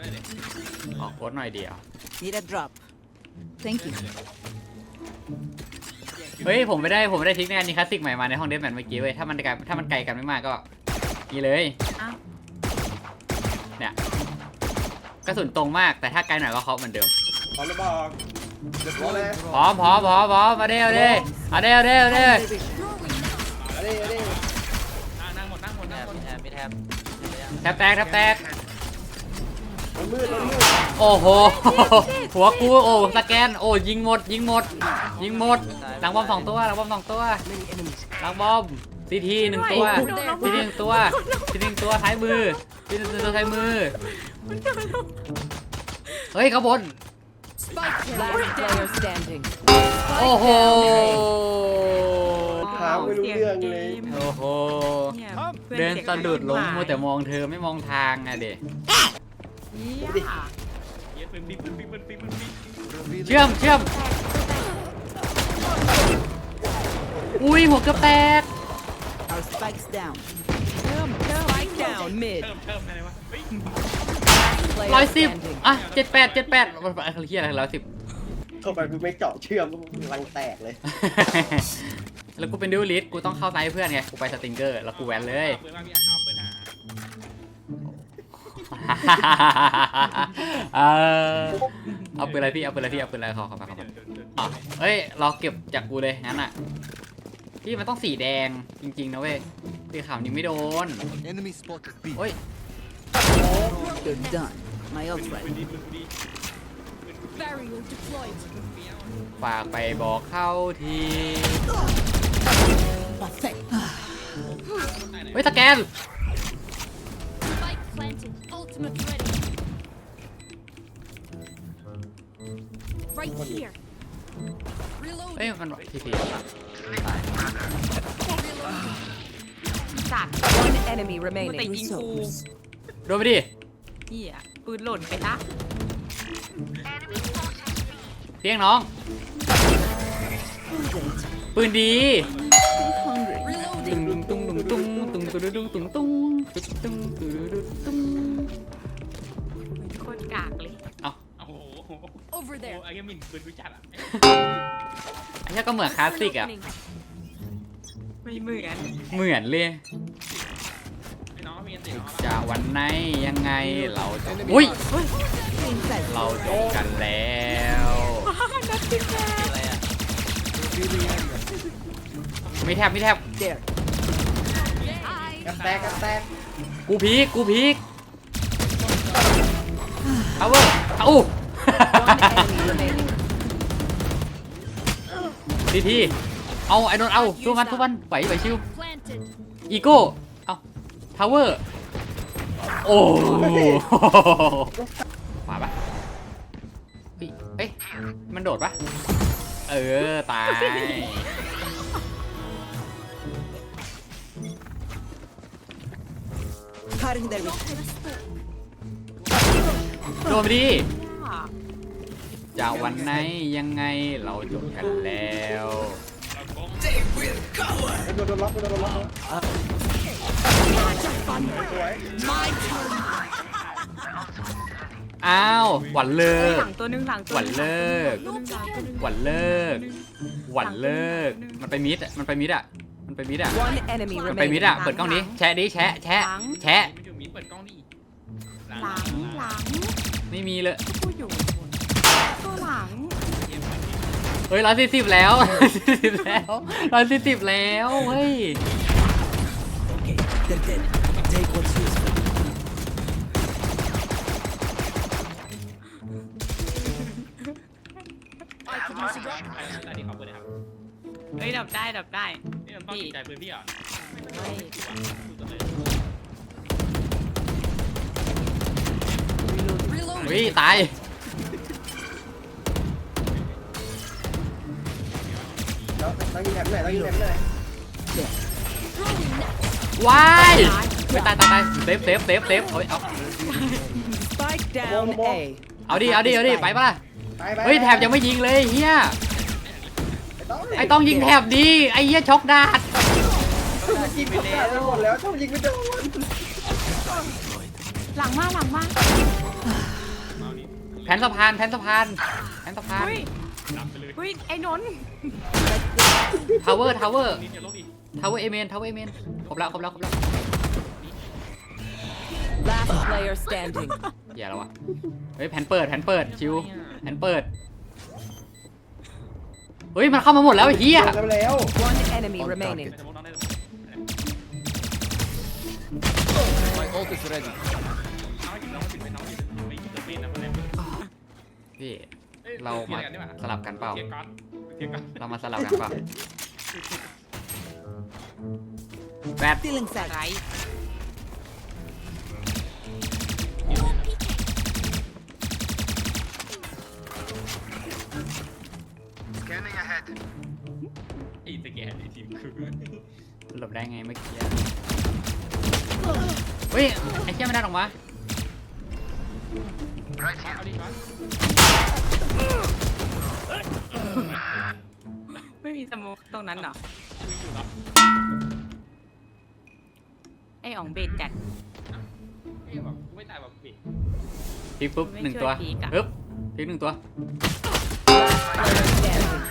ได้เลยออกโค้ดหน่อยเดียว Need a drop. Thank you. เฮ้ยผมไม่ได้ผมไม่ได้ทริกในอันนี้คลาสสิกใหม่มาในห้องเดฟแมนเมื่อกี้เว้ยถ้ามันไกลถ้ามันไกลกันไม่มากก็นี่เลยอ้าว เนี่ยกระสุนตรงมากแต่ถ้าไกลหน่อยก็เคาะเหมือนเดิม พร้อมหรือเปล่าเดี๋ยวพร้อมเลยพร้อมพร้อมพร้อมพร้อมมาเด้เอาเด้เอาเด้เอาเด้เอาเด้ Cutting their vision. อันนี้อันนี้นั่งนั่งหมดนั่งหมดแทนั่งบหมดมีแทบมีแทบแทบแตกแทบแตก มันมืดมันมืดโอ้โห หัวกูโอ้สแกนโอ้ยิงหมด ยิงหมด ยิงหมดหลังบอมสองตัวหลังบอมสองตัวหลังบอมซีทีหนึ่งตัวซีทีหนึ่งตัวซีทีหนึ่งตัวท้ายมือซีทีหนึ่งตัวท้ายมือเฮ้ยเขาบน Last player standing. โอ้โหถามไม่รู้เรื่องเลยโอ้โหเนี่ยพื่อเดินสียงสะดุดลงหายมัวแต่มองเธอไม่มองทางอะเด็ เหี้ยเย็ดปืนปิ๊งปืนปิ๊งปืนปิ๊งปืนปิ๊งเชื่อมเชื่อมอุ้ยหัวเกือบแตก Our spikes down. เริ่มเริ่ม Spike down mid. เติมเติมอะไรวะเฮ้ย Player ร้อยสิบ standing. อะเจ็ดแปดเจ็ดแปดมันอะไรเฮียอะไรร้อยสิบ เข้าไปกูไม่เจาะเชื่อมรังแตกเลยแล้วกูเป็นดิวลิสกูต้องเข้าไซส์เพื่อนไง กูไปสติงเกอร์ แล้วกูแวนเลยอาปืนมาพี่เอาปืนหา เออเอาปืนอะไรพี่เอาปืนอะไรพี่เอาปืนอะไรขอขอมาขอมาอ๋อเฮ้ยเราเก็บจากกูเลยงั้นอะพี่มันต้องสีแดงจริงๆนะเว้ยสีขาวนี่ไม่โดน Enemy spotted B. โอ้ย You're done. My ult ปืน ready. ดีปืนดีฝากไปบอกเข้าทีเฮ้ยสแกน Spike planted. Ultimate ready. Right here. Reload. เฮ้ยมันทีทีจัด One enemy กูแต่ remaining. ยิงกูโดนไปดิเหี้ยปืนหล่นไปซะเพียงน้อง ปืนดี Hungry. ตุ้งตุ้งตุ้งตุ้งตุ้งตุ้งตุ้งตุ้งตุ้งตุ้งตุ้งตุ้งโค Over โอ้ there. ไอ้ยังมินปืนวิจัดอะไอ้เหี้ยก็เหมือนคลาสสิกอะไม่เหมือนเหมือนเลยไอ้น้องมีอันติน้องจะวันไหนยังไงเราจะอุ้ย Inside. เราจบกันแล้ว อะไรอะมีแทบมีแทบ There. กันแตกกันแตกกูพีกกูพีกเอาเวอร์เอาอู้ One enemy remaining. ทีทีเอาไอ้นนท์เอาสู้มันสู้มันไหวไหวชิว Planted. อีโก้ เอาทาวเวอร์ โอ้ขวาปะเฮ้ยเอ้ย มันโดดปะเออ ตาย Cutting their vision. โดนไปดิอะ จะวันไหนยังไงเราจบกันแล้วโดนโดนล็อกโดนโดนล็อกสวยอ้าวหวันเลิเฮ้ยกหลังตัวหนึงหลังตัวหวันเลิก ตัวหนึงหลังตัวหนึงหวันเลิก หวันเลิก มันไปมิดอะมันไปมิดอะมันไปมิดอะ One enemy มันไปมิด remaining. อะเปิดกล้องนี้แชะดิแชะแชะแชะ ไม่อยู่มินเปิดกล้องดิหลังหลังไม่มีเลยกูอยู่ เฮ้ยร้อยสี่สิบแล้วร้อยสี่สิบแล้วร้อยสี่สิบแล้วเฮ้ย They're dead. Take what's useful. ไอ้อันนี้ขอบปืนนะครับเฮ้ยดับได้ดับได้นี่มันต้องติดใจปืนพี่เหรอเฮ้ยสุดเลย Reload. เฮ้ยตาย แล้วต้องยิงแถบไหนต้องยิงแถบไหนว้ายไม่ตายตายตายเซฟเซฟเซฟเซฟเฮ้ยเอา Spike down A. เอาดิเอาดิเอาดิไปปะล่ะไปไปเฮ้ยแถบยังไม่ยิงเลยเฮียต้องไอต้องยิงแถบดีไอเฮียช็อกดาดยิงไปแล้วหมดแล้วต้องยิงไม่โดนหลังมาหลังมาผนสะพานแผนสะพานแผนสะพาน เฮ้ยดับไปเลยเฮ้ยไอ้นนท์ ทาวเวอร์ทาวเวอร์นี่เดี๋ยวลบอีกทาวเวอร์เอเมนทาวเวอร์เอเมนครบแล้วครบแล้วครบแล้ว Last player standing. อย่าแล้ววะเฮ้ยแผนเปิดแผนเปิดชิวแผนเปิด เฮ้ยมันเข้ามาหมดแล้วไอ้เหี้ยแล้วแล้ว One enemy remaining. ไปสมมติน้องได้เลย My ult is ready. น้องหยิบน้องปิดไปน้องหยิบไม่หยิบตัวปีนนะคนนี้พี่อ้ยเรามาทียกันดีกว่สลับกันเปล่าเทียร์ก๊อต เทียร์ก๊อตเรามาสลับกันเปล่าแบท Stealing sight. ไรไอ้สแกนไอ้ทีมคือหลบได้ไงเมื่อกี้เฮ้ยไอ้เหี้ยไม่ได้ออกมาเอาดิก๊อตไม่มีสโมกตรงนั้นเหรอคุยอยู่เหรอไอ้อ๋องเบดจัด เอ้ยแบบกูไม่ตายแบบปิดพลิกปุ๊บไม่หนึ่งตัวช่วยพีกอะ ปึ๊บพลิกหนึ่งตัว Player standing.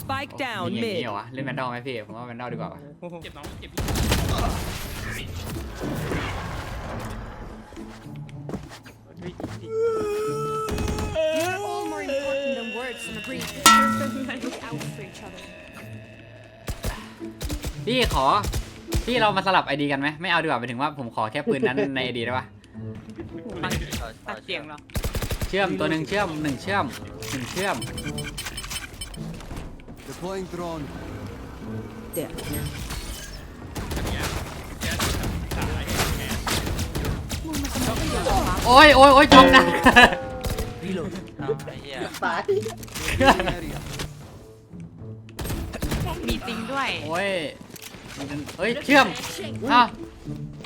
Spike นี่ down อย่างนี้ mid. เหรอวะเล่นแมนดอลไหมพี่ ผมว่าแมนดอลดีกว่าว่ะเจ็บน้องเจ็บ You're พี่ขอ พี่เรามาสลับไอดีกันไหมไม่เอาดีกว่าไปถึงว่าผมขอแค่ปืนนั้นในไอดีได้ปะฟังตัดเสียงเหรอเชื่อมตัวหนึ่งเชื่อมหนึ่งเชื่อมหนึ่งเชื่อม Deploying drone. There. โอ้ยโอ้ยโอ้ยจมนะ เอาไอ้เหี้ยตาย Revealing area. มีจริงด้วย โอ้ย เฮ้ยเชื่อมอ้าว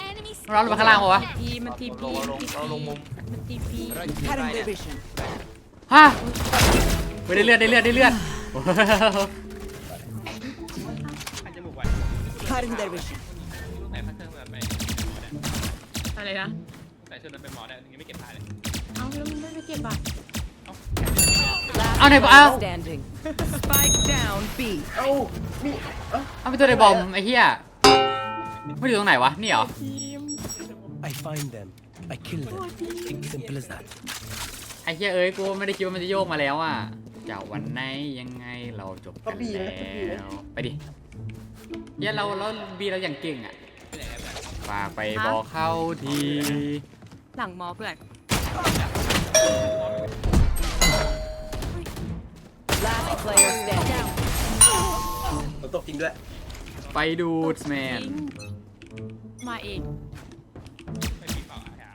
Enemy เราลงไปข้างล่างปะวะทีมันทีลพีงเราลงเราลงมุมมันทีพี Right here. Cutting their vision. ฮะเฮ้ยได้เลือดได้เลือดได้เลือดโอ้โหใครจะบุกไหว Cutting their vision. แต่พักเครื่องแบบไปอะไรนะแต่ชุดนั้นเป็นหมอได้ยังไม่เก็บทายเลยเอาแล้วมันไม่ไปเก็บอะ เอาไหน Last เอา player standing. Spike down B. เอ้านี่เอ้าเอาไปตัวในบอมไอ้เหี้ยไม่อยู่ตรงไหนวะ นี่เหรอ I find them. I kill them. Simple as that. ไอ้เหี้ยเอ้ยกูไม่ได้คิดว่ามันจะโยกมาแล้วอะจากวันไหนยังไงเราจบกันแล้วไปดิเหี้ยเราเราบีเราอย่างเก่งอะฝากไปบอกเข้าทีหลังมอเพื่อน Last player standing. ฝนตกจริงด้วยไปดูดแมนจริงมาเองไม่มีเปล่าอะฮะ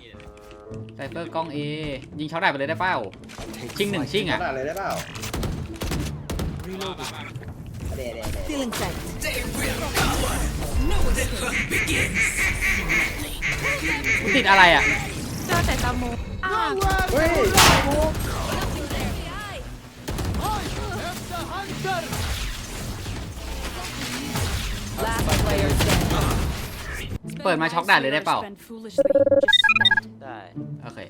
นี่เลยไซเฟอร์กล้องเอยิงช็อตได้ไปเลยได้เปล่าชิงหนึ่งชิงอะขนาดเลยได้เปล่ามามามาเดี๋ยวเดี๋ยวเดี๋ยว Stealing sight. ติดอะไรอะ เจอแต่สโมกอ้าวเฮ้ย Last player standing. เปิดมาช็อกด่านเลยได้เปล่า Spend foolishly. Just spend. ได้โอเค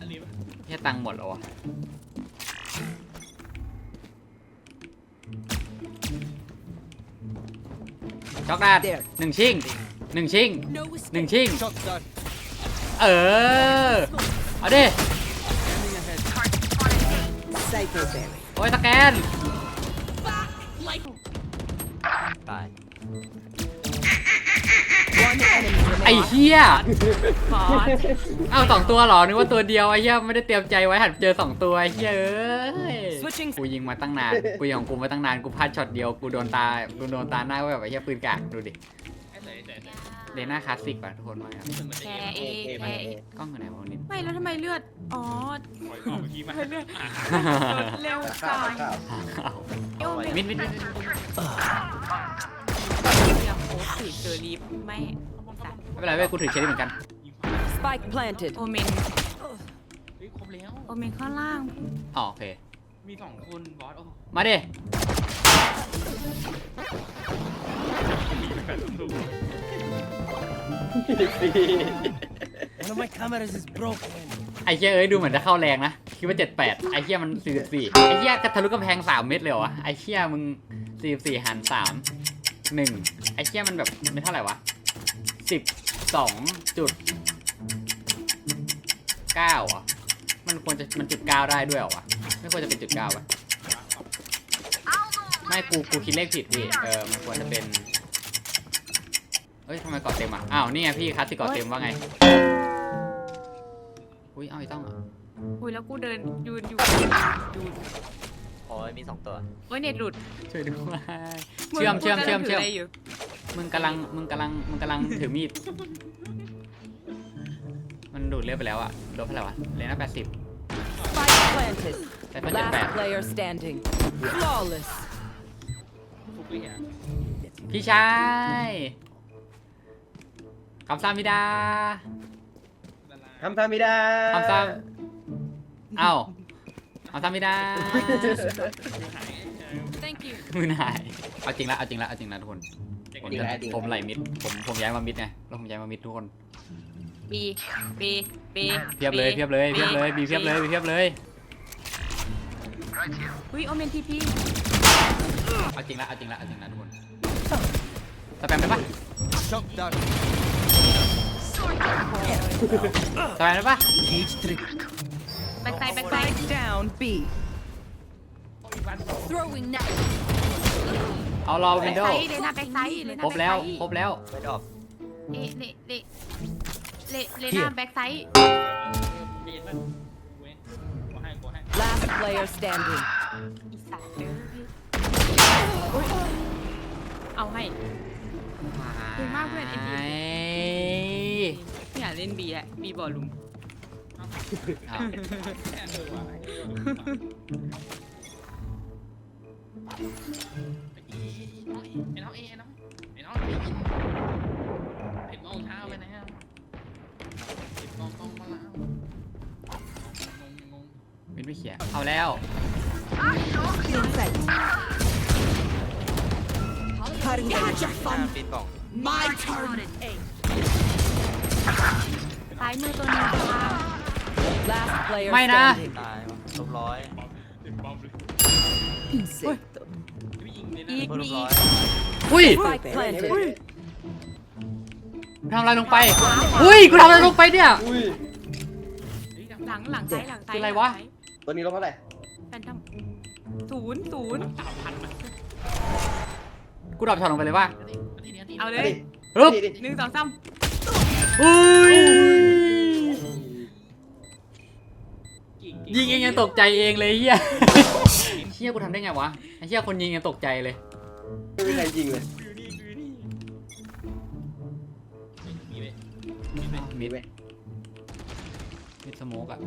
อันนี้แค่ตังค์หมดแล้ววะช็อกดาดหนึ่งชิงหนึ่งชิง No หนึ่ง escape. ชิง Shot dart. เออ เอาดิ โอ้ยสแกน Like ตาย One enemy ไอ้ remaining. เหี้ยฟอสเอาสองตัวเหรอ นึกว่าตัวเดียวไอ้เหี้ยไม่ได้เตรียมใจไว้หันเจอสองตัวไอ้เหี้ยเอ้ย Switching กูยิงมาตั้งนาน กูยิงของกูมาตั้งนาน กูพลาดช็อตเดียว กูโดนตา กูโดนตาหน้าว่าแบบไอ้เหี้ยปืนกากดูดิไอ้เต๋เต๋เต๋ เลน่าคลาสสิกว่ะทุกคนมากครับมันเหมือนแชจะเอ็ร์มเอแชร์เอ กล้องอยู่ไหนวะวันนี้ ไม่แล้วทำไมเลือด อ๋อปล่อยออกเมื่อกี้มาเลือดเร็วข้าวจังข้าวอ้าวเอ้าไม่มิดมิดมิดเรียกโค้ชถือเจอรีฟไม่สัตว์ไม่เป็นไรเว้ยกูถือเชลลี่เหมือนกันยิงขวา Spike planted. โอเมน เฮ้ยครบแล้ว โอเมนข้างล่าง อ๋อโอเค มีสองคนบอสโอ้มาดิมีแปดลูก One of my cameras is broken. ไอ้เหี้ยเอ้ยดูเหมือนจะเข้าแรงนะ คิดว่า 78 ไอ้เหี้ยมัน 44 ไอ้เหี้ยกระทะลุกำแพง 3 เม็ดเลยเหรอวะไอ้เหี้ยมึง 44 หาร 3 1 ไอ้เหี้ยมันแบบไม่เท่าไหร่วะ 12 จุด 9อะมันควรจะมันจุด 9 ได้ด้วยเหรอวะ ไม่ควรจะเป็นจุด 9วะไม่กูกูคิดเลขผิดพี่เออมันควรจะเป็น เฮ้ยทำไมเกาะเต็มอะ อ้าว นี่ไงพี่คัสที่เกาะเต็มว่าไง อุ้ย เอาไอ้ต้องอะอุ้ยแล้วกูเดินยืนอยู่ดูโอ้ยมีสองตัวโอ้ยเน็ตหลุดช่วยด้วยเชื่อมเชื่อมเชื่อมเชื่อมงกำลังถืะไรยู่มึงกำลังมึงกำลังมึงกำลังถือมีด มันดูดเลือดไปแล้วอะโดนเท่าไหร่วะเลน่าแปดสิบ Spike planted. แต่ก็เจ็ดแปด Last player standing. Flawless. ฟุกเลยอะพี่ชาย คำซามิดาละลายทำตามไม่ได้คำซาเอ้าคำซามิดาหายเออ Thank you. มือหายเอาจริงละเอาจริงละเอาจริงละทุกคนผมจะผมไหลมิดผมผมย้ายมามิดไงแล้วผมย้ายมามิดทุกคนบีบีบีเพียบเลยเพียบเลยเพียบเลยบีเพียบเลยบีเพียบเลยอุ้ยโอเมนทีพีเอาจริงละเอาจริงละเอาจริงละทุกคนสแปมได้ปะ Shock dart. สแปมได้ปะ Cage trick. แบ็คไซด์แบ็คไซด์ Spike down B. Throwing net. เอารอแบ็วิคนโดไซว์ด์เลยนะแบ็คไซด์เลยนะครบแล้วครบแล้วไม่ดรอปเละเละเละเละเละหน้าแบ็คไซด์มีดมันเว้ยกูให้กูให้ Last player standing. อีสัตว์เด้ออุ๊ยเอาให้ เก่งมากเพื่อนไอ้ทีไอ้ ไม่อยากเล่นบีแหละบีบอลลุมอ้าวแค่เออว่ะไอ้น้องไอ้น้องไอ้น้องไอ้น้องผิดโมงเช้าไปไหนอะผิดโมงตรงมาแล้วงงงงมินไม่เขียเอาแล้ว Cutting them. หน้าปีนกล่อง My turn. ซ้ายมือตัวหนึงค่ะ Last player Mày nè. standing. ตายว่ะลบร้อย Insecto. ไม่ยิงเลยอีนะกเพิ่มลมีบอีร้อกยอุ้ย Spike planted. ทำอะไรลงไปอุ้ย กูทำอะไรลงไปเนี่ย อุ้ย หลังหลังซ้ายหลังซ้ายคืออะไรวะ ตัวนี้ลบเท่าไหร่แฟนทอมศูนย์ศูนย์สามพันมากูดรอปช็อตลงไปเลยว่าทีนี้ทีเอาเลเอายดิปึ๊บดิดิหนึ่งสองสาม อุ้ยกิ่งยิงเองยังตกใจเองเลยเฮียเฮียกูทำได้ไงวะไอ้เฮียคนยิงยังตกใจเลยไม่มีใครยิงเลยฟิวนี่ฟิวนี่มีไหมมีไหมมิดมิดสโมกอะ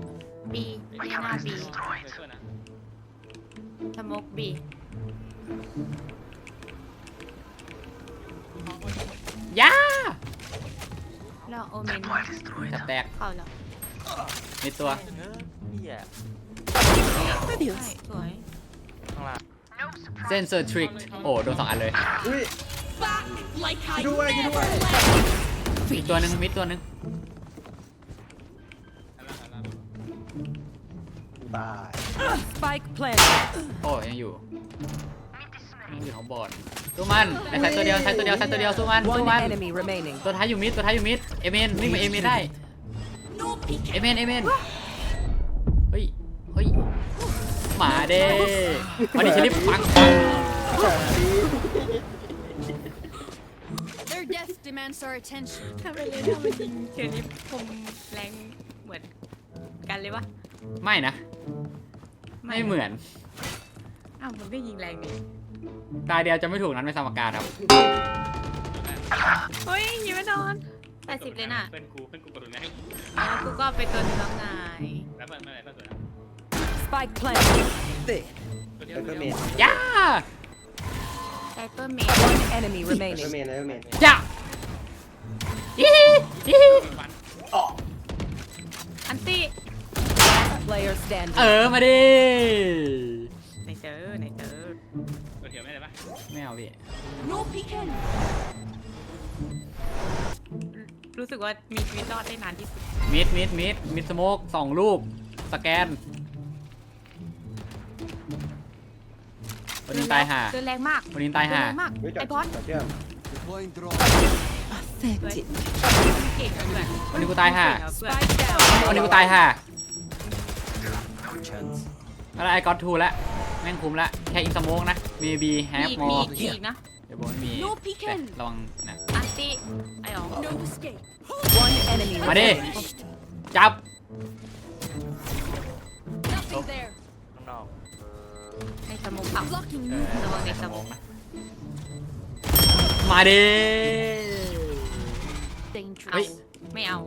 บีเรียนาบีไปช่วยนะสโมกบีย่า แล้วโอเมนจับแตกเข้าแล้วมิดตัวเออเหี้ยใช่สวยข้างล่างเซนเซอร์ทริกโอ้โดนสองอันเลยอุ้ย Like ช่วย I ด้วยช่วยด้วยอีกตัวหนึงมิดตัวหนึงหันหลังหันหลังตาย Spike planted. โอ้ยังอยู่ยังอยู่ของบอด สู้มันไอ้ใส่ตัวเดียวใส่ตัวเดียวใส่ตัวเดียวสู้มันสู้ One มัน enemy remaining. ตัวท้ายอยู่มิดตัวท้ายอยู่มิดเอเมนวิ่งมาเอเมนได้ no peek. เอเมนเอเมนเฮ้ยเฮ้ยหมาเด้มาดิชลิปปัง Their death demands our attention. ทำไมเลยถ้ามันยิงเชอร์ลิฟคมแรงเหมือนกันเลยวะไม่นะ ไม่เหมือน อ้าวมันก็ยิงแรงนี่ ตาเดียวจะไม่ถูกนั้นไม่สมการครับ เฮ้ยยิงไม่โดนแปดสิบเลยน่ะเพื่อนกูเพื่อนกูกดตรงนี้แล้วกูก็ไปตัวนึงแล้วไงแล้วเพื่อนเมื่อไหร่เพื่อนสวยนะ Spike planted. ตัวเดียไซวเปตัอวร์เมเดียนวย่าไซเปอร์เมน One enemy ไซเปอร์ remaining. เมนไซเปอร์เมนย่าอีฮีอีฮีฟันอ๋ออันตี้ Player เอ standing. อมาดิ เอาพี่ No peeking. รู้รู้สึกว่ามีชีวิตรอดได้นานที่สุดมิดมิดมิดมิดสโมกสองลูกสแกนวันนี้ตายห่าเดินแรงมากวันนี้ตายเดินห่าแรงมากไม่จับไอ้บอสจับเชื่อม Deploying drone. เก่งอะเพื่อนวันนี้กูตายห่าเก่งอะเพื่อน Spike down. วันนี้กูตายห่า No chance. แล้วไอ้ก็อตทูแล้วแม่งคุ้มละ แค่อินสโมกนะ maybe มี have อีกมี more อีกมีอีกนะ เดี๋ยวบอกไม่มี No peeking แต่ระวังนะ อันตี้ไอ้อ๋อ No escape. One enemy มาดิ remaining. จับ Nothing there. ข้างนอกในสมองอะ Blocking เอ you. อระวังในสมองนะ มาดิ Dangerous. เฮ้ย ไม่เอา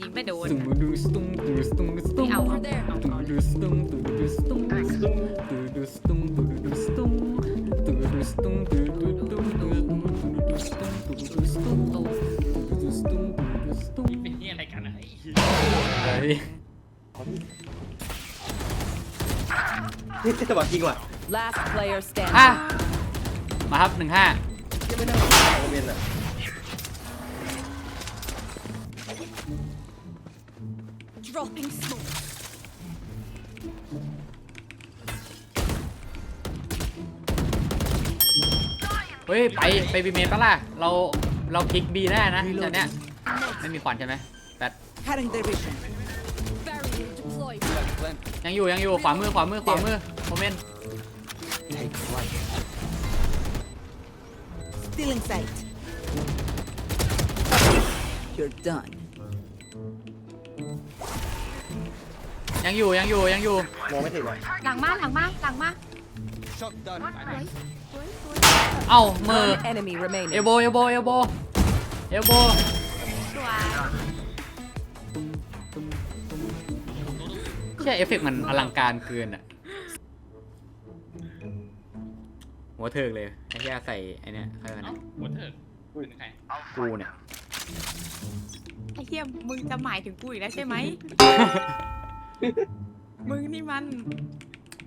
ยิงไม่โดนสตุ้งดูสตุ้งดูสตุ้งดูสตุ้ไม่งเอา Over there. ตุ้งดูสตุ้งดูดูสตุ้งดูดูสตุ้งดูดูสตุ้งดูดูสตุ้งดูดูดูดูดูสตุ้งดูดูสตุ้งดูดูสตุ้งดูดูสตุ้งเป็นที่อะไรกันนะไอ้เฮ้ยนี่จะบอกจริงว่ะ Last player อะ standing. มาครับหนึ่งห้ายังไม่ได้โมเมนต์อะ เฮ้ยไปไปบีเมนปะล่ะ เราเราคลิกบีได้นะจากเนี้ยไม่มีควันใช่ไหมแปด Barrier deployed. ยังอยู่ยังอยู่ขวามือขวามือขวามือโมเมนต์ Take flight. Still in sight. You're done. ยังอยู่ยังอยู่ยังอยู่มองไม่ถึงอะหลังมาหลังมาหลังมา Shot down. เอ้ามือ One enemy เอ remaining. โบเอโบเอโบเอโบสวยแค่เอฟเฟกต์มันอลังการเกินอะ หัวเถิกเลยไอ้ที่ใส่ไอ้เนี่ยใครวะเอ้าเนี่ยหัวเถิกเป็นใครกูเนี่ย ไอ้เหี้ยมึงจะหมายถึงกูอีกแล้วใช่ไหม มึงนี่มัน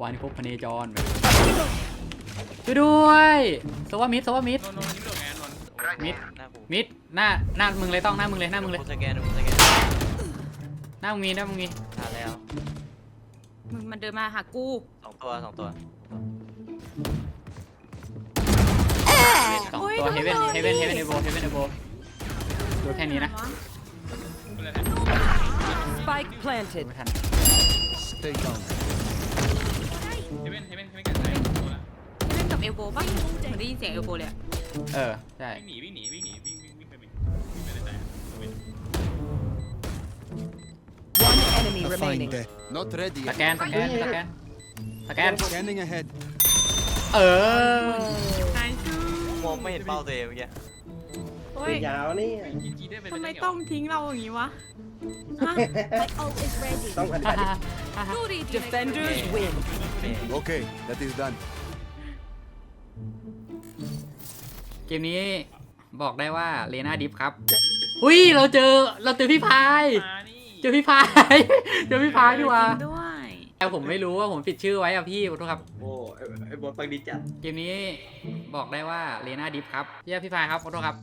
วานิพบพเนจรแบบช่วยด้วยสวามิดสวามิดโนโนนี่ไม่โดนไงนนมิด หน้ากูมิดหน้าหน้ามึงเลยต้องหน้ามึงเลยหน้ามึงเลยกูสแกนกูสแกนหน้ามึงมีหน้ามึงมีหาแล้วมึงมันเดินมาหากูสองตัวสองตัวสองตัวเฮเว่นเฮเว่นเฮเว่นเอโบเฮเว่นเอโบดูแค่นี้นะเป็นอะไรนะ Spike ดู planted. ไม่ทัน Stay down. อลโบป่ะเหมือนได้ยินเสียงเอลโบเลยอะเออ ใช่ วิ่งหนีวิ่งหนีวิ่งหนีวิ่งวิ่งวิ่งไปวิ่งวิ่งไปได้แต่ One enemy I remaining. find that. Not ready ส yet. แกน สแกน สแกน สแกน Scanning ahead. เออ นายชื่อมองไม่เห็นเป้าตัวเองเมื่อกี้ โอ้ปืยนยาวนี่จีจีได้เป็นทำไมต้องทิ้งเราอย่างนี้วะฮะ My ult is ready. ต้องอธิบายดิ No radiant. Defenders win. Okay, that is done. เกมนี้บอกได้ว่าเลน่าดิฟครับ อุ้ยเราเจอเราเจอพี่พาย มานี่เจอพี่พาย เจอพี่พายดีกว่าจริงด้วยแต่ผมไม่รู้ว่าผมปิดชื่อไว้อะพี่ขอโทษครับ โอ้ไอ้ไอ้บอลฟังดีจัด เกมนี้บอกได้ว่าเลน่าดิฟครับพี่พี่พายครับขอโทษครับ